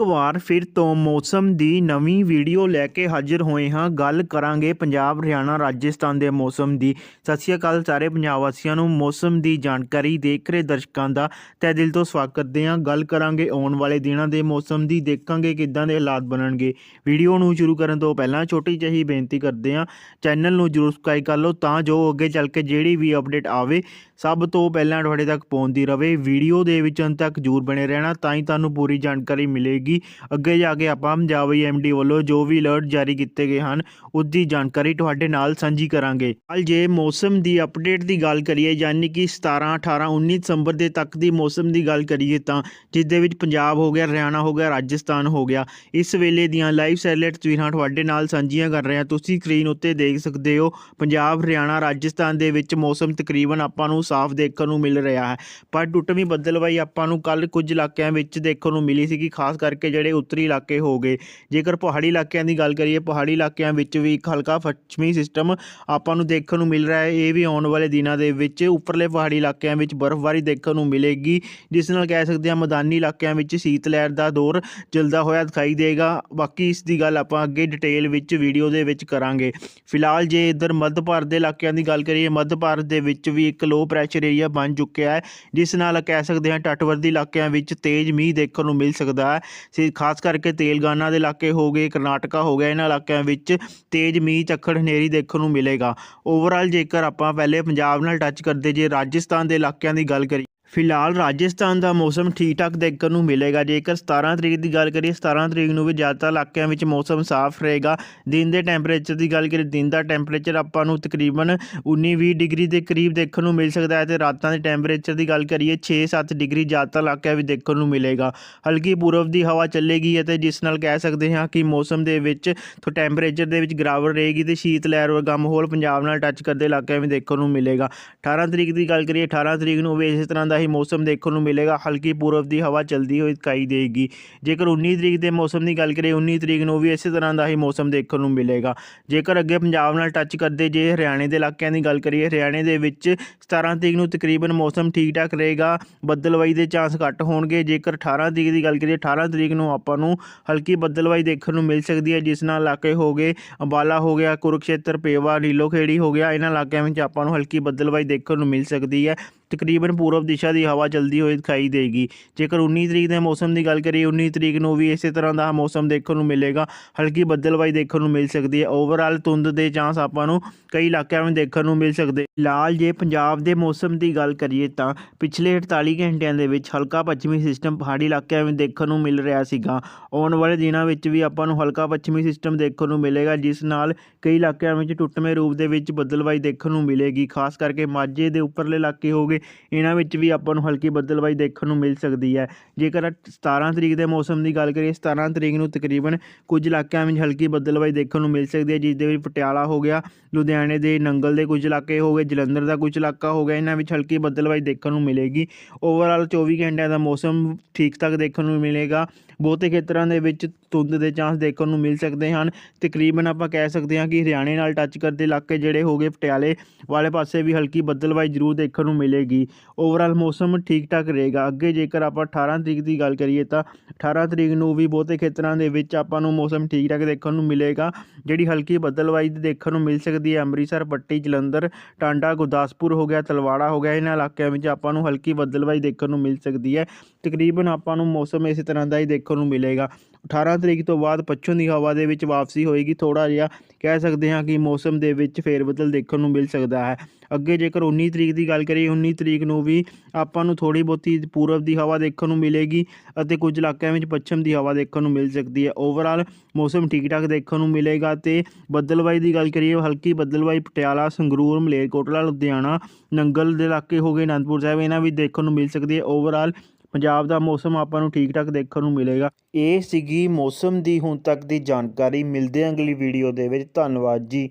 ਇੱਕ ਵਾਰ ਫਿਰ ਤੋਂ ਮੌਸਮ ਦੀ ਨਵੀਂ ਵੀਡੀਓ ਲੈ ਕੇ ਹਾਜ਼ਰ ਹੋਏ ਹਾਂ। ਗੱਲ ਕਰਾਂਗੇ ਪੰਜਾਬ, ਹਰਿਆਣਾ, ਰਾਜਸਥਾਨ ਦੇ ਮੌਸਮ ਦੀ। ਸਤਿ ਸ਼੍ਰੀ ਅਕਾਲ ਸਾਰੇ ਪੰਜਾਬ ਵਾਸੀਆਂ ਨੂੰ। ਮੌਸਮ ਦੀ ਜਾਣਕਾਰੀ ਦੇਖ ਰਹੇ ਦਰਸ਼ਕਾਂ ਦਾ ਤਹਿ ਦਿਲ ਤੋਂ ਸਵਾਗਤ ਕਰਦੇ ਹਾਂ। ਗੱਲ ਕਰਾਂਗੇ ਆਉਣ ਵਾਲੇ ਦਿਨਾਂ ਦੇ ਮੌਸਮ ਦੀ। ਦੇਖਾਂਗੇ ਕਿੱਦਾਂ ਦੇ ਹਾਲਾਤ ਬਣਨਗੇ। ਵੀਡੀਓ ਨੂੰ ਸ਼ੁਰੂ ਕਰਨ ਤੋਂ ਪਹਿਲਾਂ ਛੋਟੀ ਜਿਹੀ ਬੇਨਤੀ ਕਰਦੇ ਹਾਂ। ਚੈਨਲ ਨੂੰ ਜਰੂਰ ਸਬਸਕ੍ਰਾਈਬ ਕਰ ਲਓ ਤਾਂ ਜੋ ਅੱਗੇ ਚੱਲ ਕੇ ਜਿਹੜੀ ਵੀ ਅਪਡੇਟ ਆਵੇ, ਸਭ ਤੋਂ ਪਹਿਲਾਂ ਤੁਹਾਡੇ ਤੱਕ ਪਹੁੰਚਦੀ ਰਹੇ ਵੀਡੀਓ ਦੇ ਵਿੱਚ ਅੰਤ ਤੱਕ ਜਰੂਰ ਬਣੇ ਰਹਿਣਾ ਤਾਂ ਹੀ ਤੁਹਾਨੂੰ ਪੂਰੀ ਜਾਣਕਾਰੀ ਮਿਲੇਗੀ। ਅੱਗੇ ਜਾ ਕੇ ਆਪਾਂ ਪੰਜਾਬ ਐਮਡੀ ਵੱਲੋਂ ਜੋ ਵੀ ਅਲਰਟ ਜਾਰੀ ਕੀਤੇ ਗਏ ਹਨ ਉਸ ਦੀ ਜਾਣਕਾਰੀ ਤੁਹਾਡੇ ਨਾਲ ਸਾਂਝੀ ਕਰਾਂਗੇ। ਕੱਲ ਜੇ ਮੌਸਮ ਦੀ ਅਪਡੇਟ ਦੀ ਗੱਲ ਕਰੀਏ, ਯਾਨੀ ਕਿ 17 18 19 ਦਸੰਬਰ ਦੇ ਤੱਕ ਦੀ ਮੌਸਮ ਦੀ ਗੱਲ ਕਰੀਏ ਤਾਂ ਜਿਸ ਦੇ ਵਿੱਚ ਪੰਜਾਬ ਹੋ ਗਿਆ, ਹਰਿਆਣਾ ਹੋ ਗਿਆ, ਰਾਜਸਥਾਨ ਹੋ ਗਿਆ, ਇਸ ਵੇਲੇ ਦੀਆਂ ਲਾਈਵ ਸੈਟਲਾਈਟ ਤਸਵੀਰਾਂ ਤੁਹਾਡੇ ਨਾਲ ਸਾਂਝੀਆਂ ਕਰ ਰਹੇ। ਹਾਂ ਤੁਸੀਂ ਸਕਰੀਨ ਉੱਤੇ ਦੇਖ ਸਕਦੇ ਹੋ, ਪੰਜਾਬ, ਹਰਿਆਣਾ, ਰਾਜਸਥਾਨ ਦੇ ਵਿੱਚ ਮੌਸਮ ਤਕਰੀਬਨ ਆਪਾਂ ਨੂੰ ਸਾਫ਼ ਦੇਖਣ ਨੂੰ ਮਿਲ ਰਿਹਾ ਹੈ। ਪਰ ਟੁੱਟਵੀਂ ਬੱਦਲਵਾਈ ਆਪਾਂ ਨੂੰ ਕੱਲ ਕੁਝ ਇਲਾਕਿਆਂ ਵਿੱਚ ਦੇਖਣ ਨੂੰ ਮਿਲੀ ਸੀ ਕਿ ਖਾਸ ਕਰਕੇ ਜਿਹੜੇ ਉੱਤਰੀ ਇਲਾਕੇ ਹੋ ਗਏ। ਜੇਕਰ ਪਹਾੜੀ ਇਲਾਕਿਆਂ ਦੀ ਗੱਲ ਕਰੀਏ, ਪਹਾੜੀ ਇਲਾਕਿਆਂ ਵਿੱਚ ਵੀ ਇੱਕ ਹਲਕਾ ਪੱਛਮੀ ਸਿਸਟਮ ਆਪਾਂ ਨੂੰ ਦੇਖਣ ਨੂੰ ਮਿਲ ਰਿਹਾ ਹੈ। ਇਹ ਵੀ ਆਉਣ ਵਾਲੇ ਦਿਨਾਂ ਦੇ ਵਿੱਚ ਉੱਪਰਲੇ ਪਹਾੜੀ ਇਲਾਕਿਆਂ ਵਿੱਚ ਬਰਫ਼ਬਾਰੀ ਦੇਖਣ ਨੂੰ ਮਿਲੇਗੀ, ਜਿਸ ਨਾਲ ਕਹਿ ਸਕਦੇ ਹਾਂ ਮੈਦਾਨੀ ਇਲਾਕਿਆਂ ਵਿੱਚ ਸੀਤ ਲਹਿਰ ਦਾ ਦੌਰ ਚੱਲਦਾ ਹੋਇਆ ਦਿਖਾਈ ਦੇਗਾ। ਬਾਕੀ ਇਸ ਦੀ ਗੱਲ ਆਪਾਂ ਅੱਗੇ ਡਿਟੇਲ ਵਿੱਚ ਵੀਡੀਓ ਦੇ ਵਿੱਚ ਕਰਾਂਗੇ। ਫਿਲਹਾਲ ਜੇ ਇੱਧਰ ਮੱਧ ਭਾਰਤ ਦੇ ਇਲਾਕਿਆਂ ਦੀ ਗੱਲ ਕਰੀਏ, ਮੱਧ ਭਾਰਤ ਦੇ ਵਿੱਚ ਵੀ ਇੱਕ ਲੋ ਪ੍ਰੈਸ਼ਰ ਏਰੀਆ ਬਣ ਚੁੱਕਿਆ ਹੈ, ਜਿਸ ਨਾਲ ਕਹਿ ਸਕਦੇ ਹਾਂ ਤੱਟਵਰਦੀ ਇਲਾਕਿਆਂ ਵਿੱਚ ਤੇਜ਼ ਮੀਂਹ ਦੇਖਣ ਨੂੰ ਮਿਲ ਸਕਦਾ ਹੈ। ਸੀ, ਖਾਸ ਕਰਕੇ ਤੇਲੰਗਾਨਾ ਦੇ ਇਲਾਕੇ ਹੋ ਗਏ, ਕਰਨਾਟਕਾ ਹੋ ਗਿਆ, ਇਹਨਾਂ ਇਲਾਕਿਆਂ ਵਿੱਚ ਤੇਜ਼ ਮੀਂਹ, ਝੱਖੜ, ਹਨੇਰੀ ਦੇਖਣ ਨੂੰ ਮਿਲੇਗਾ। ਓਵਰਆਲ ਜੇਕਰ ਆਪਾਂ ਪਹਿਲੇ ਪੰਜਾਬ ਨਾਲ ਟੱਚ ਕਰਦੇ, ਜੇ ਰਾਜਸਥਾਨ ਦੇ ਇਲਾਕਿਆਂ ਦੀ ਗੱਲ ਕਰੀਏ ਫਿਲਹਾਲ ਰਾਜਸਥਾਨ ਦਾ ਮੌਸਮ ਠੀਕ ਠਾਕ ਦੇਖਣ ਨੂੰ ਮਿਲੇਗਾ। ਜੇਕਰ 17 ਤਰੀਕ ਦੀ ਗੱਲ ਕਰੀਏ 17 ਤਰੀਕ ਨੂੰ ਵੀ ਜ਼ਿਆਦਾਤਰ ਇਲਾਕਿਆਂ ਵਿੱਚ ਮੌਸਮ ਸਾਫ਼ ਰਹੇਗਾ। ਦਿਨ ਦੇ ਟੈਂਪਰੇਚਰ ਦੀ ਗੱਲ ਕਰੀਏ, ਦਿਨ ਦਾ ਟੈਂਪਰੇਚਰ ਆਪਾਂ ਨੂੰ ਤਕਰੀਬਨ 19-20 ਡਿਗਰੀ ਦੇ ਕਰੀਬ ਦੇਖਣ ਨੂੰ ਮਿਲ ਸਕਦਾ ਹੈ ਤੇ ਰਾਤਾਂ ਦੇ ਟੈਂਪਰੇਚਰ ਦੀ ਗੱਲ ਕਰੀਏ 6-7 ਡਿਗਰੀ ਜ਼ਿਆਦਾਤਰ ਇਲਾਕਿਆਂ ਵਿੱਚ ਦੇਖਣ ਨੂੰ ਮਿਲੇਗਾ। ਹਲਕੀ ਪੂਰਬ ਦੀ ਹਵਾ ਚੱਲੇਗੀ ਅਤੇ ਜਿਸ ਨਾਲ ਕਹਿ ਸਕਦੇ ਹਾਂ ਕਿ ਮੌਸਮ ਦੇ ਵਿੱਚ ਤੋਂ ਟੈਂਪਰੇਚਰ ਦੇ ਵਿੱਚ ਗਿਰਾਵਟ ਰਹੇਗੀ ਤੇ ਸ਼ੀਤ ਲਹਿਰ ਵਰਗਾ ਮਾਹੌਲ ਪੰਜਾਬ ਨਾਲ ਟੱਚ ਕਰਦੇ ਇਲਾਕਿਆਂ ਵਿੱਚ ਦੇਖਣ ਨੂੰ ਮਿਲੇਗਾ। 18 ਤਰੀਕ ਦੀ ਗੱਲ ਕਰੀਏ 18 ਤਰੀਕ ਨੂੰ ਵੀ ਇਸੇ ਤਰ੍ਹਾਂ ਦਾ ਹੀ ਮੌਸਮ ਦੇਖਣ ਨੂੰ ਮਿਲੇਗਾ। ਹਲਕੀ ਪੂਰਬ ਦੀ ਹਵਾ ਚੱਲਦੀ ਹੋਈ ਦਿਖਾਈ ਦੇਗੀ। ਜੇਕਰ 19 ਤਰੀਕ ਦੇ ਮੌਸਮ ਦੀ ਗੱਲ ਕਰੀਏ 19 ਤਰੀਕ ਨੂੰ ਵੀ ਇਸੇ ਤਰ੍ਹਾਂ ਦਾ ਹੀ ਮੌਸਮ ਦੇਖਣ ਨੂੰ ਮਿਲੇਗਾ। ਜੇਕਰ ਅੱਗੇ ਪੰਜਾਬ ਨਾਲ ਟੱਚ ਕਰਦੇ ਜੇ ਹਰਿਆਣੇ ਦੇ ਇਲਾਕਿਆਂ ਦੀ ਗੱਲ ਕਰੀਏ, ਹਰਿਆਣੇ ਦੇ ਵਿੱਚ 17 ਤਰੀਕ ਨੂੰ ਤਕਰੀਬਨ ਮੌਸਮ ਠੀਕ ਠਾਕ ਰਹੇਗਾ। ਬੱਦਲਵਾਈ ਦੇ ਚਾਂਸ ਘੱਟ ਹੋਣਗੇ। ਜੇਕਰ 18 ਤਰੀਕ ਦੀ ਗੱਲ ਕਰੀਏ 18 ਤਰੀਕ ਨੂੰ ਆਪਾਂ ਨੂੰ ਹਲਕੀ ਬੱਦਲਵਾਈ ਦੇਖਣ ਨੂੰ ਮਿਲ ਸਕਦੀ ਹੈ, ਜਿਸ ਨਾਲ ਇਲਾਕੇ ਹੋ ਗਏ ਅੰਬਾਲਾ ਹੋ ਗਿਆ, ਕੁਰੂਕਸ਼ੇਤਰ, ਪੇਵਾ ਨੀਲੋ ਖੇੜੀ ਹੋ ਗਿਆ। ਇਹਨਾਂ ਇਲਾਕਿਆਂ ਵਿੱਚ ਆਪਾਂ ਨੂੰ ਹਲਕੀ ਬੱਦਲਵਾਈ ਦੇਖਣ ਨੂੰ ਮਿਲ ਸਕਦੀ ਹੈ। ਤਕਰੀਬਨ ਪੂਰਬ ਦਿਸ਼ਾ ਦੀ ਹਵਾ ਚੱਲਦੀ ਹੋਈ ਦਿਖਾਈ ਦੇਗੀ। ਜੇਕਰ 19 ਤਰੀਕ ਦੇ ਮੌਸਮ ਦੀ ਗੱਲ ਕਰੀਏ 19 ਤਰੀਕ ਨੂੰ ਵੀ ਇਸੇ ਤਰ੍ਹਾਂ ਦਾ ਮੌਸਮ ਦੇਖਣ ਨੂੰ ਮਿਲੇਗਾ। ਹਲਕੀ ਬੱਦਲਵਾਈ ਦੇਖਣ ਨੂੰ ਮਿਲ ਸਕਦੀ ਹੈ। ਓਵਰਆਲ ਧੁੰਦ ਦੇ ਚਾਂਸ ਆਪਾਂ ਨੂੰ ਕਈ ਇਲਾਕਿਆਂ ਵਿੱਚ ਦੇਖਣ ਨੂੰ ਮਿਲ ਸਕਦੇ। ਲਾਲ ਜੇ ਪੰਜਾਬ ਦੇ ਮੌਸਮ ਦੀ ਗੱਲ ਕਰੀਏ ਤਾਂ ਪਿਛਲੇ 48 ਘੰਟਿਆਂ ਦੇ ਵਿੱਚ ਹਲਕਾ ਪੱਛਮੀ ਸਿਸਟਮ ਪਹਾੜੀ ਇਲਾਕਿਆਂ ਵਿੱਚ ਦੇਖਣ ਨੂੰ ਮਿਲ ਰਿਹਾ ਸੀਗਾ। ਆਉਣ ਵਾਲੇ ਦਿਨਾਂ ਵਿੱਚ ਵੀ ਆਪਾਂ ਨੂੰ ਹਲਕਾ ਪੱਛਮੀ ਸਿਸਟਮ ਦੇਖਣ ਨੂੰ ਮਿਲੇਗਾ, ਜਿਸ ਨਾਲ ਕਈ ਇਲਾਕਿਆਂ ਵਿੱਚ ਟੁੱਟਵੇਂ ਰੂਪ ਦੇ ਵਿੱਚ ਬੱਦਲਵਾਈ ਦੇਖਣ ਨੂੰ ਮਿਲੇਗੀ। ਖਾਸ ਕਰਕੇ ਮਾਝੇ ਦੇ ਉੱਪਰਲੇ ਇਲਾਕੇ ਹੋ ਗਏ ਇਹਨਾਂ ਵਿੱਚ ਵੀ ਆਪਾਂ ਨੂੰ ਹਲਕੀ ਬੱਦਲਵਾਈ ਦੇਖਣ ਨੂੰ ਮਿਲ ਸਕਦੀ ਹੈ। ਜੇਕਰ 17 ਤਰੀਕ ਦੇ ਮੌਸਮ ਦੀ ਗੱਲ ਕਰੀਏ 17 ਤਰੀਕ ਨੂੰ ਤਕਰੀਬਨ ਕੁਝ ਇਲਾਕਿਆਂ ਵਿੱਚ ਹਲਕੀ ਬੱਦਲਵਾਈ ਦੇਖਣ ਨੂੰ ਮਿਲ ਸਕਦੀ ਹੈ, ਜਿਸ ਦੇ ਵਿੱਚ ਪਟਿਆਲਾ ਹੋ ਗਿਆ, ਲੁਧਿਆਣੇ ਦੇ ਨੰਗਲ ਦੇ ਕੁਝ ਇਲਾਕੇ ਹੋ ਗਏ, ਜਲੰਧਰ ਦਾ ਕੁਝ ਇਲਾਕਾ ਹੋ ਗਿਆ, ਇਹਨਾਂ ਵਿੱਚ ਹਲਕੀ ਬੱਦਲਵਾਈ ਦੇਖਣ ਨੂੰ ਮਿਲੇਗੀ। ਓਵਰਆਲ 24 ਘੰਟਿਆਂ ਦਾ ਮੌਸਮ ਠੀਕ ਠਾਕ ਦੇਖਣ ਨੂੰ ਮਿਲੇਗਾ। ਬਹੁਤੇ ਖੇਤਰਾਂ ਦੇ ਵਿੱਚ ਧੁੰਦ ਦੇ ਚਾਂਸ ਦੇਖਣ ਨੂੰ ਮਿਲ ਸਕਦੇ ਹਨ। ਤਕਰੀਬਨ ਆਪਾਂ ਕਹਿ ਸਕਦੇ ਹਾਂ ਕਿ ਹਰਿਆਣੇ ਨਾਲ ਟੱਚ ਕਰਦੇ ਇਲਾਕੇ ਜਿਹੜੇ ਹੋ ਗਏ ਪਟਿਆਲੇ, ਵਾਲੇ ਪਾਸੇ ਵੀ ਹਲਕੀ ਬੱਦਲਵਾਈ ਜ਼ਰੂਰ ਦੇਖਣ ਨੂੰ ਮਿਲੇਗੀ। ਓਵਰਆਲ ਮੌਸਮ ਠੀਕ ਠਾਕ ਰਹੇਗਾ। ਅੱਗੇ ਜੇਕਰ ਆਪਾਂ 18 ਤਰੀਕ ਦੀ ਗੱਲ ਕਰੀਏ ਤਾਂ 18 ਤਰੀਕ ਨੂੰ ਵੀ ਬਹੁਤੇ ਖੇਤਰਾਂ ਦੇ ਵਿੱਚ ਆਪਾਂ ਨੂੰ ਮੌਸਮ ਠੀਕ ਠਾਕ ਦੇਖਣ ਨੂੰ ਮਿਲੇਗਾ, ਜਿਹੜੀ ਹਲਕੀ ਬੱਦਲਵਾਈ ਦੇਖਣ ਨੂੰ ਮਿਲ ਸਕਦੀ ਹੈ ਅੰਮ੍ਰਿਤਸਰ, ਪੱਟੀ, ਜਲੰਧਰ, ਟਾਂਡਾ, ਗੁਰਦਾਸਪੁਰ ਹੋ ਗਿਆ, ਤਲਵਾੜਾ ਹੋ ਗਿਆ, ਇਹਨਾਂ ਇਲਾਕਿਆਂ ਵਿੱਚ ਆਪਾਂ ਨੂੰ ਹਲਕੀ ਬੱਦਲਵਾਈ ਦੇਖਣ ਨੂੰ ਮਿਲ ਸਕਦੀ ਹੈ। ਤਕਰੀਬਨ ਆਪਾਂ ਨੂੰ ਮੌਸਮ ਇਸੇ ਤਰ੍ਹਾਂ ਦਾ ਹੀ ਦੇਖਣ ਨੂੰ ਮਿਲੇਗਾ। 18 ਤਰੀਕ ਤੋਂ ਬਾਅਦ ਪੱਛਮ ਦੀ ਹਵਾ ਦੇ ਵਿੱਚ ਵਾਪਸੀ ਹੋਏਗੀ। ਥੋੜਾ ਜਿਹਾ ਕਹਿ ਸਕਦੇ ਹਾਂ ਕਿ ਮੌਸਮ ਦੇ ਵਿੱਚ ਫੇਰਬਦਲ ਦੇਖਣ ਨੂੰ ਮਿਲ ਸਕਦਾ ਹੈ। ਅੱਗੇ ਜੇਕਰ 19 ਤਰੀਕ ਦੀ ਗੱਲ ਕਰੀਏ 19 ਤਰੀਕ ਨੂੰ ਵੀ ਆਪਾਂ ਨੂੰ ਥੋੜੀ ਬਹੁਤੀ ਪੂਰਬ ਦੀ ਹਵਾ ਦੇਖਣ ਨੂੰ ਮਿਲੇਗੀ ਅਤੇ ਕੁਝ ਇਲਾਕਿਆਂ ਵਿੱਚ ਪੱਛਮ ਦੀ ਹਵਾ ਦੇਖਣ ਨੂੰ ਮਿਲ ਸਕਦੀ ਹੈ। ਓਵਰਆਲ ਮੌਸਮ ਠੀਕ ਠਾਕ ਦੇਖਣ ਨੂੰ ਮਿਲੇਗਾ ਤੇ ਬੱਦਲਵਾਈ ਦੀ ਗੱਲ ਕਰੀਏ, ਹਲਕੀ ਬੱਦਲਵਾਈ ਪਟਿਆਲਾ, ਸੰਗਰੂਰ, ਮਲੇਰਕੋਟਲਾ, ਲੁਧਿਆਣਾ, ਨੰਗਲ ਦੇ ਇਲਾਕੇ ਹੋ ਗਏ, ਅਨੰਦਪੁਰ ਸਾਹਿਬ, ਇਹਨਾਂ ਵਿੱਚ ਦੇਖਣ ਨੂੰ ਮਿਲ ਸਕਦੀ ਹੈ। ਓਵਰਆਲ ਪੰਜਾਬ ਦਾ ਮੌਸਮ ਆਪਾਂ ਨੂੰ ਠੀਕ ਠਾਕ ਦੇਖਣ ਨੂੰ ਮਿਲੇਗਾ। ਇਹ ਸੀਗੀ ਮੌਸਮ ਦੀ ਹੁਣ ਤੱਕ ਦੀ ਜਾਣਕਾਰੀ। ਮਿਲਦੇ ਹਾਂ ਅਗਲੀ ਵੀਡੀਓ ਦੇ ਵਿੱਚ। ਧੰਨਵਾਦ ਜੀ।